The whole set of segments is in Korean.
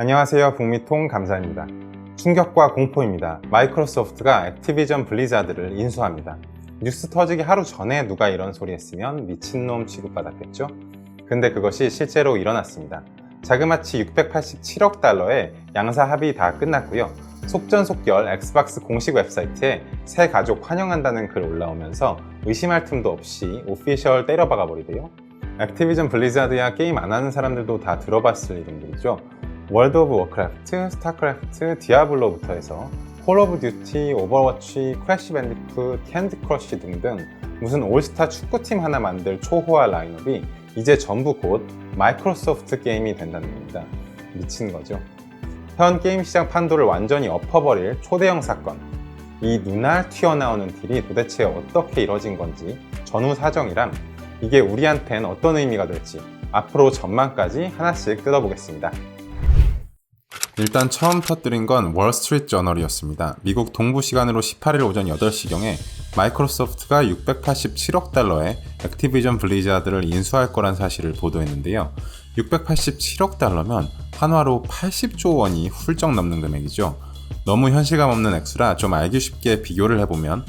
안녕하세요. 북미통 감사입니다. 충격과 공포입니다. 마이크로소프트가 액티비전 블리자드를 인수합니다. 뉴스 터지기 하루 전에 누가 이런 소리 했으면 미친놈 취급받았겠죠? 근데 그것이 실제로 일어났습니다. 자그마치 687억 달러의 양사 합의 다 끝났고요. 속전속결 엑스박스 공식 웹사이트에 새 가족 환영한다는 글 올라오면서 의심할 틈도 없이 오피셜 때려박아 버리고요. 액티비전 블리자드야 게임 안 하는 사람들도 다 들어봤을 이름들이죠. 월드 오브 워크래프트, 스타크래프트, 디아블로부터 해서 콜 오브 듀티, 오버워치, 크래시 밴디쿠, 캔디 크러쉬 등등 무슨 올스타 축구팀 하나 만들 초호화 라인업이 이제 전부 곧 마이크로소프트 게임이 된다는 겁니다. 미친 거죠. 현 게임 시장 판도를 완전히 엎어버릴 초대형 사건. 이 눈알 튀어나오는 딜이 도대체 어떻게 이뤄진 건지 전후 사정이랑 이게 우리한텐 어떤 의미가 될지 앞으로 전망까지 하나씩 뜯어보겠습니다. 일단 처음 터뜨린 건 월스트리트 저널이었습니다. 미국 동부 시간으로 18일 오전 8시경에 마이크로소프트가 687억 달러의 액티비전 블리자드를 인수할 거란 사실을 보도했는데요. 687억 달러면 한화로 80조 원이 훌쩍 넘는 금액이죠. 너무 현실감 없는 액수라 좀 알기 쉽게 비교를 해보면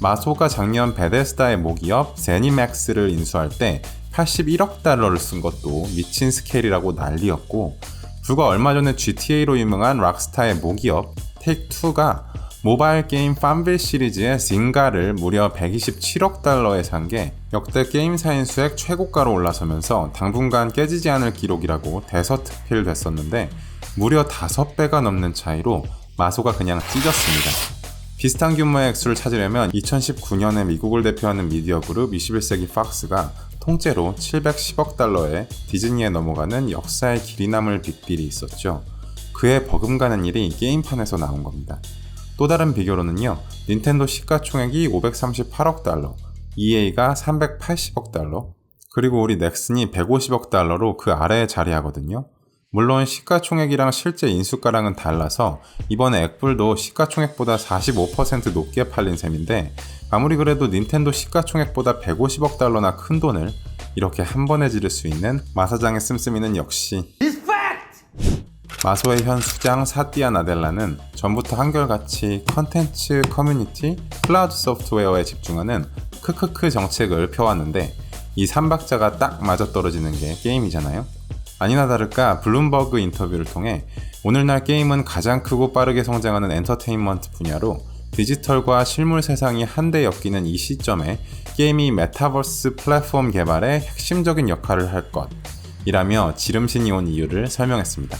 마소가 작년 베데스다의 모기업 제니맥스를 인수할 때 81억 달러를 쓴 것도 미친 스케일이라고 난리였고 불과 얼마 전에 GTA로 유명한 락스타의 모기업 테이크2가 모바일 게임 팜빌 시리즈의 징가를 무려 127억 달러에 산 게 역대 게임사인 수액 최고가로 올라서면서 당분간 깨지지 않을 기록이라고 대서특필됐었는데 무려 5배가 넘는 차이로 마소가 그냥 찢었습니다. 비슷한 규모의 액수를 찾으려면 2019년에 미국을 대표하는 미디어 그룹 21세기 팍스가 통째로 710억 달러에 디즈니에 넘어가는 역사의 길이 남을 빅딜이 있었죠. 그에 버금가는 일이 게임판에서 나온 겁니다. 또 다른 비교로는요, 닌텐도 시가총액이 538억 달러, EA가 380억 달러, 그리고 우리 넥슨이 150억 달러로 그 아래에 자리하거든요. 물론 시가총액이랑 실제 인수가랑은 달라서 이번에 액불도 시가총액보다 45% 높게 팔린 셈인데 아무리 그래도 닌텐도 시가총액보다 150억 달러나 큰 돈을 이렇게 한 번에 지를 수 있는 마사장의 씀씀이는 역시 마소의 현 수장 사띠아 나델라는 전부터 한결같이 컨텐츠 커뮤니티 클라우드 소프트웨어에 집중하는 크크크 정책을 펴왔는데 이 삼박자가 딱 맞아떨어지는 게 게임이잖아요. 아니나 다를까 블룸버그 인터뷰를 통해 오늘날 게임은 가장 크고 빠르게 성장하는 엔터테인먼트 분야로 디지털과 실물 세상이 한데 엮이는 이 시점에 게임이 메타버스 플랫폼 개발에 핵심적인 역할을 할 것이라며 지름신이 온 이유를 설명했습니다.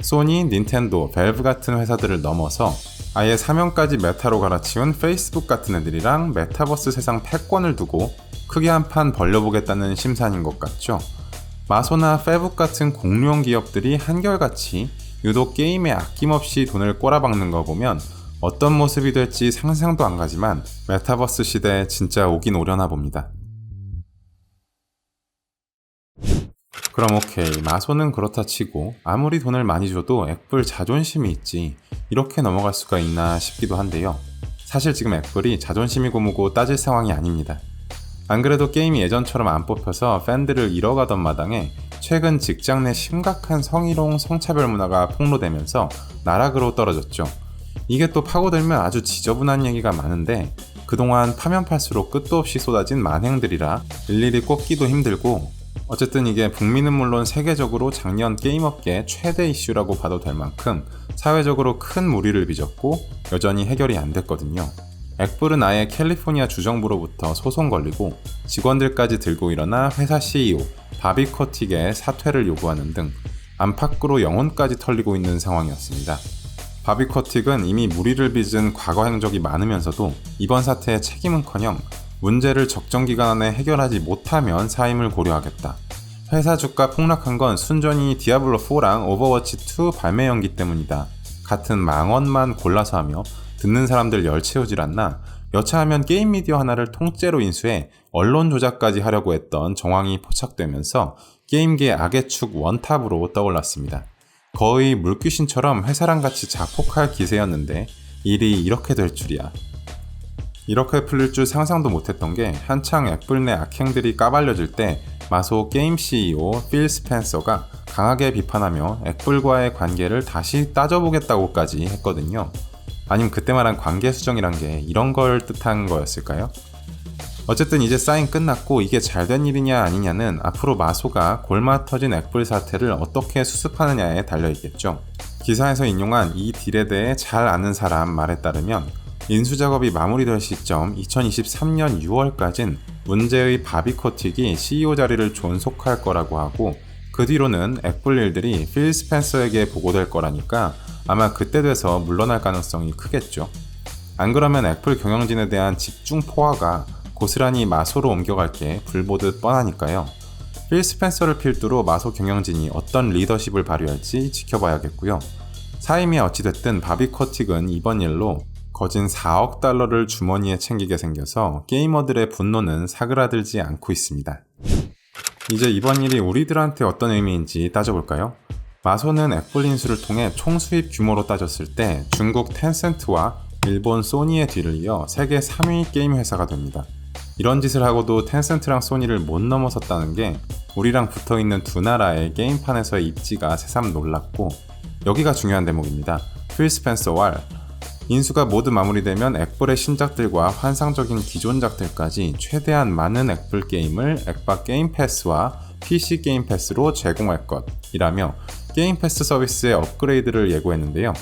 소니, 닌텐도, 벨브 같은 회사들을 넘어서 아예 사명까지 메타로 갈아치운 페이스북 같은 애들이랑 메타버스 세상 패권을 두고 크게 한 판 벌려보겠다는 심산인 것 같죠. 마소나 페북 같은 공룡 기업들이 한결같이 유독 게임에 아낌없이 돈을 꼬라박는 거 보면 어떤 모습이 될지 상상도 안 가지만 메타버스 시대에 진짜 오긴 오려나 봅니다. 그럼 오케이 마소는 그렇다 치고 아무리 돈을 많이 줘도 액불 자존심이 있지 이렇게 넘어갈 수가 있나 싶기도 한데요. 사실 지금 액불이 자존심이 고무고 따질 상황이 아닙니다. 안 그래도 게임이 예전처럼 안 뽑혀서 팬들을 잃어가던 마당에 최근 직장 내 심각한 성희롱 성차별 문화가 폭로되면서 나락으로 떨어졌죠. 이게 또 파고들면 아주 지저분한 얘기가 많은데 그동안 파면 팔수록 끝도 없이 쏟아진 만행들이라 일일이 꼽기도 힘들고 어쨌든 이게 북미는 물론 세계적으로 작년 게임업계 최대 이슈라고 봐도 될 만큼 사회적으로 큰 무리를 빚었고 여전히 해결이 안 됐거든요. 액불은 아예 캘리포니아 주정부로부터 소송 걸리고 직원들까지 들고 일어나 회사 CEO 바비 코틱의 사퇴를 요구하는 등 안팎으로 영혼까지 털리고 있는 상황이었습니다. 바비 코틱은 이미 무리를 빚은 과거 행적이 많으면서도 이번 사태의 책임은커녕 문제를 적정 기간 안에 해결하지 못하면 사임을 고려하겠다. 회사 주가 폭락한 건 순전히 디아블로 4랑 오버워치 2 발매 연기 때문이다. 같은 망언만 골라서 하며 듣는 사람들 열 채우질 않나 여차하면 게임 미디어 하나를 통째로 인수해 언론 조작까지 하려고 했던 정황이 포착되면서 게임계 악의 축 원탑으로 떠올랐습니다. 거의 물귀신처럼 회사랑 같이 자폭할 기세였는데 일이 이렇게 될 줄이야. 이렇게 풀릴 줄 상상도 못했던 게 한창 애플 내 악행들이 까발려질 때 마소 게임 CEO 필 스펜서가 강하게 비판하며 애플과의 관계를 다시 따져보겠다고까지 했거든요. 아님 그때 말한 관계 수정이란 게 이런 걸 뜻한 거였을까요? 어쨌든 이제 사인 끝났고 이게 잘 된 일이냐 아니냐는 앞으로 마소가 골마 터진 애플 사태를 어떻게 수습하느냐에 달려있겠죠. 기사에서 인용한 이 딜에 대해 잘 아는 사람 말에 따르면 인수 작업이 마무리될 시점 2023년 6월까진 문제의 바비코틱이 CEO 자리를 존속할 거라고 하고 그 뒤로는 애플 일들이 필 스펜서에게 보고될 거라니까 아마 그때 돼서 물러날 가능성이 크겠죠. 안 그러면 애플 경영진에 대한 집중 포화가 고스란히 마소로 옮겨갈 게 불보듯 뻔하니까요. 필 스펜서를 필두로 마소 경영진이 어떤 리더십을 발휘할지 지켜봐야겠고요. 사임이 어찌됐든 바비 커틱은 이번 일로 거진 4억 달러를 주머니에 챙기게 생겨서 게이머들의 분노는 사그라들지 않고 있습니다. 이제 이번 일이 우리들한테 어떤 의미인지 따져볼까요? 마소는 애플 인수를 통해 총 수입 규모로 따졌을 때 중국 텐센트와 일본 소니의 뒤를 이어 세계 3위 게임 회사가 됩니다. 이런 짓을 하고도 텐센트랑 소니를 못 넘어섰다는 게 우리랑 붙어 있는 두 나라의 게임판에서의 입지가 새삼 놀랍고 여기가 중요한 대목입니다. 필 스펜서와 인수가 모두 마무리되면 애플의 신작들과 환상적인 기존작들까지 최대한 많은 애플 게임을 액박 게임 패스와 PC 게임 패스로 제공할 것이라며 게임 패스 서비스의 업그레이드를 예고했는데요.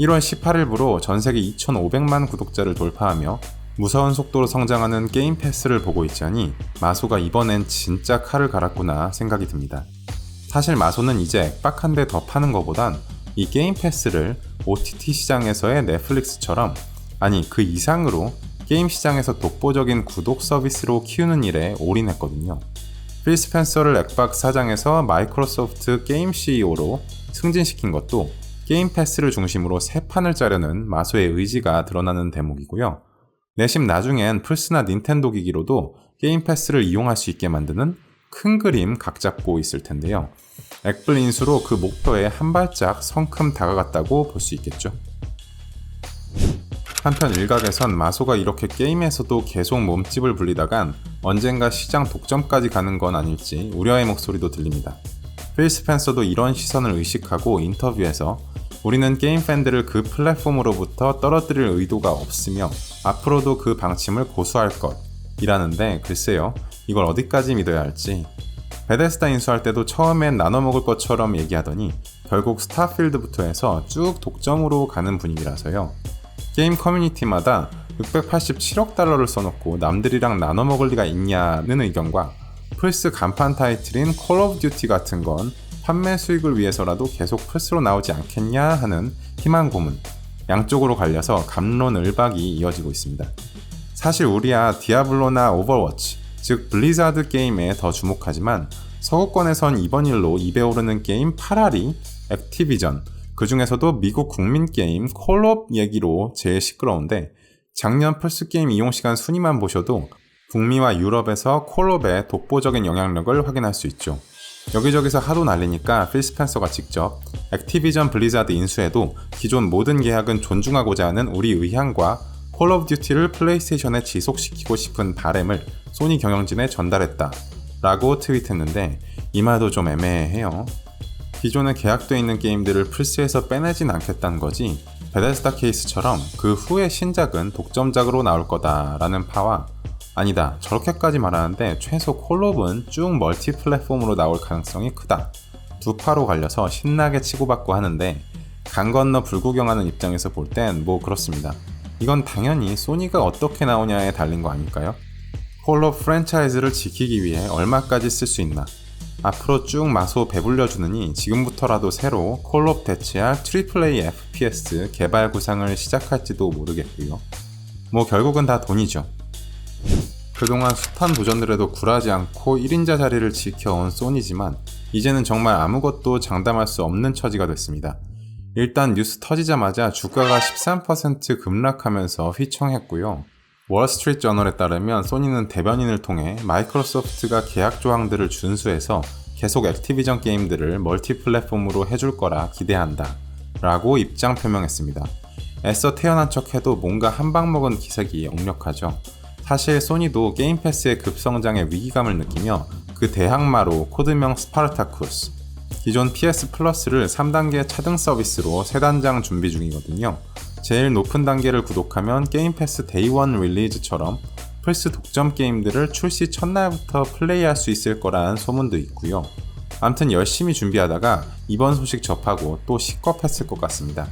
1월 18일부로 전 세계 2,500만 구독자를 돌파하며 무서운 속도로 성장하는 게임 패스를 보고 있자니 마소가 이번엔 진짜 칼을 갈았구나 생각이 듭니다. 사실 마소는 이제 액박 한대더 파는 것보단 이 게임 패스를 OTT 시장에서의 넷플릭스처럼 아니 그 이상으로 게임 시장에서 독보적인 구독 서비스로 키우는 일에 올인했거든요. 필 스펜서를 액박 사장에서 마이크로소프트 게임 CEO로 승진시킨 것도 게임 패스를 중심으로 새 판을 짜려는 마소의 의지가 드러나는 대목이고요. 내심 나중엔 플스나 닌텐도 기기로도 게임 패스를 이용할 수 있게 만드는 큰 그림 각 잡고 있을 텐데요. 액블 인수로 그 목표에 한 발짝 성큼 다가갔다고 볼 수 있겠죠. 한편 일각에선 마소가 이렇게 게임에서도 계속 몸집을 불리다간 언젠가 시장 독점까지 가는 건 아닐지 우려의 목소리도 들립니다. 필 스펜서도 이런 시선을 의식하고 인터뷰에서 우리는 게임 팬들을 그 플랫폼으로부터 떨어뜨릴 의도가 없으며 앞으로도 그 방침을 고수할 것 이라는데 글쎄요 이걸 어디까지 믿어야 할지 베데스다 인수할 때도 처음엔 나눠 먹을 것처럼 얘기하더니 결국 스타필드부터 해서 쭉 독점으로 가는 분위기라서요 게임 커뮤니티마다 687억 달러를 써놓고 남들이랑 나눠 먹을 리가 있냐는 의견과 플스 간판 타이틀인 콜 오브 듀티 같은 건 판매 수익을 위해서라도 계속 플스로 나오지 않겠냐 하는 희망 고문 양쪽으로 갈려서 감론을박이 이어지고 있습니다. 사실 우리야 디아블로나 오버워치 즉 블리자드 게임에 더 주목하지만 서구권에선 이번 일로 입에 오르는 게임 파라리, 액티비전 그 중에서도 미국 국민 게임 콜옵 얘기로 제일 시끄러운데 작년 플스 게임 이용 시간 순위만 보셔도 북미와 유럽에서 콜옵의 독보적인 영향력을 확인할 수 있죠. 여기저기서 하도 날리니까 필 스펜서가 직접 액티비전 블리자드 인수에도 기존 모든 계약은 존중하고자 하는 우리 의향과 콜 오브 듀티를 플레이스테이션에 지속시키고 싶은 바램을 소니 경영진에 전달했다 라고 트윗했는데 이 말도 좀 애매해요. 기존에 계약되어 있는 게임들을 플스에서 빼내진 않겠다는 거지 베데스다 케이스처럼 그 후에 신작은 독점작으로 나올 거다라는 파와 아니다. 저렇게까지 말하는데 최소 콜롭은 쭉 멀티 플랫폼으로 나올 가능성이 크다. 두 파로 갈려서 신나게 치고받고 하는데 강 건너 불구경하는 입장에서 볼 땐 뭐 그렇습니다. 이건 당연히 소니가 어떻게 나오냐에 달린 거 아닐까요? 콜롭 프랜차이즈를 지키기 위해 얼마까지 쓸 수 있나? 앞으로 쭉 마소 배불려주느니 지금부터라도 새로 콜롭 대체할 트리플 A FPS 개발 구상을 시작할지도 모르겠고요. 뭐 결국은 다 돈이죠. 그동안 숱한 도전들에도 굴하지 않고 1인자 자리를 지켜온 소니지만 이제는 정말 아무것도 장담할 수 없는 처지가 됐습니다. 일단 뉴스 터지자마자 주가가 13% 급락하면서 휘청했고요. 월스트리트 저널에 따르면 소니는 대변인을 통해 마이크로소프트가 계약 조항들을 준수해서 계속 액티비전 게임들을 멀티 플랫폼으로 해줄 거라 기대한다. 라고 입장 표명했습니다. 애써 태어난 척 해도 뭔가 한 방 먹은 기색이 역력하죠. 사실 소니도 게임 패스의 급성장에 위기감을 느끼며 그 대항마로 코드명 스파르타쿠스, 기존 PS 플러스를 3단계 차등 서비스로 3단장 준비 중이거든요. 제일 높은 단계를 구독하면 게임 패스 데이 원 릴리즈처럼 플스 독점 게임들을 출시 첫날부터 플레이할 수 있을 거라는 소문도 있고요. 암튼 열심히 준비하다가 이번 소식 접하고 또 식겁했을 것 같습니다.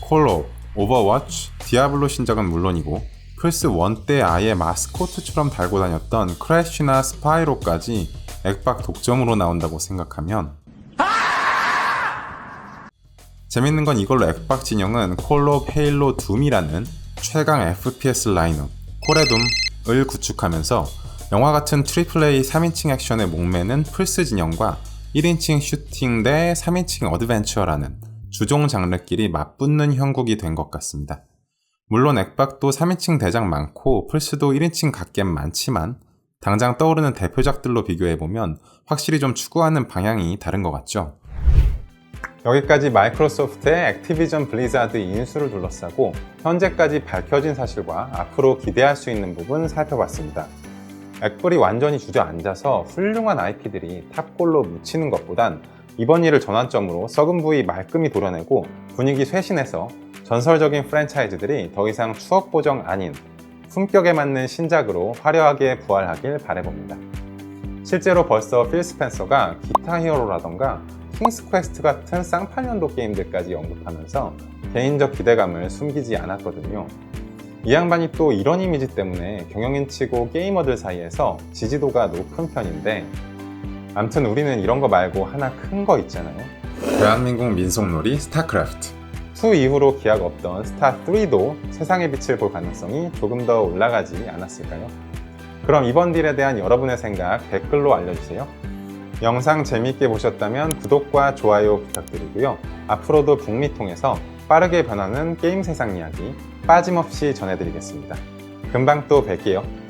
콜로, 오버워치, 디아블로 신작은 물론이고 플스 1 때 아예 마스코트처럼 달고 다녔던 크래쉬나 스파이로까지 액박 독점으로 나온다고 생각하면 재밌는 건 이걸로 액박 진영은 콜로 페일로 둠이라는 최강 FPS 라인업 코레둠을 구축하면서 영화 같은 트리플 A 3인칭 액션에 목매는 플스 진영과 1인칭 슈팅 대 3인칭 어드벤처라는 주종 장르끼리 맞붙는 형국이 된 것 같습니다. 물론 액박도 3인칭 대작 많고 플스도 1인칭 갓겜 많지만 당장 떠오르는 대표작들로 비교해보면 확실히 좀 추구하는 방향이 다른 것 같죠. 여기까지 마이크로소프트의 액티비전 블리자드 인수를 둘러싸고 현재까지 밝혀진 사실과 앞으로 기대할 수 있는 부분 살펴봤습니다. 액불이 완전히 주저앉아서 훌륭한 IP들이 탑골로 묻히는 것보단 이번 일을 전환점으로 썩은 부위 말끔히 도려내고 분위기 쇄신해서 전설적인 프랜차이즈들이 더 이상 추억 보정 아닌 품격에 맞는 신작으로 화려하게 부활하길 바라봅니다. 실제로 벌써 필 스펜서가 기타 히어로라던가 킹스 퀘스트 같은 쌍팔년도 게임들까지 언급하면서 개인적 기대감을 숨기지 않았거든요. 이 양반이 또 이런 이미지 때문에 경영인 치고 게이머들 사이에서 지지도가 높은 편인데 암튼 우리는 이런 거 말고 하나 큰 거 있잖아요. 대한민국 민속놀이 스타크래프트 2 이후로 기약 없던 스타3도 세상의 빛을 볼 가능성이 조금 더 올라가지 않았을까요? 그럼 이번 딜에 대한 여러분의 생각 댓글로 알려주세요. 영상 재미있게 보셨다면 구독과 좋아요 부탁드리고요. 앞으로도 북미 통해서 빠르게 변하는 게임 세상 이야기 빠짐없이 전해드리겠습니다. 금방 또 뵐게요.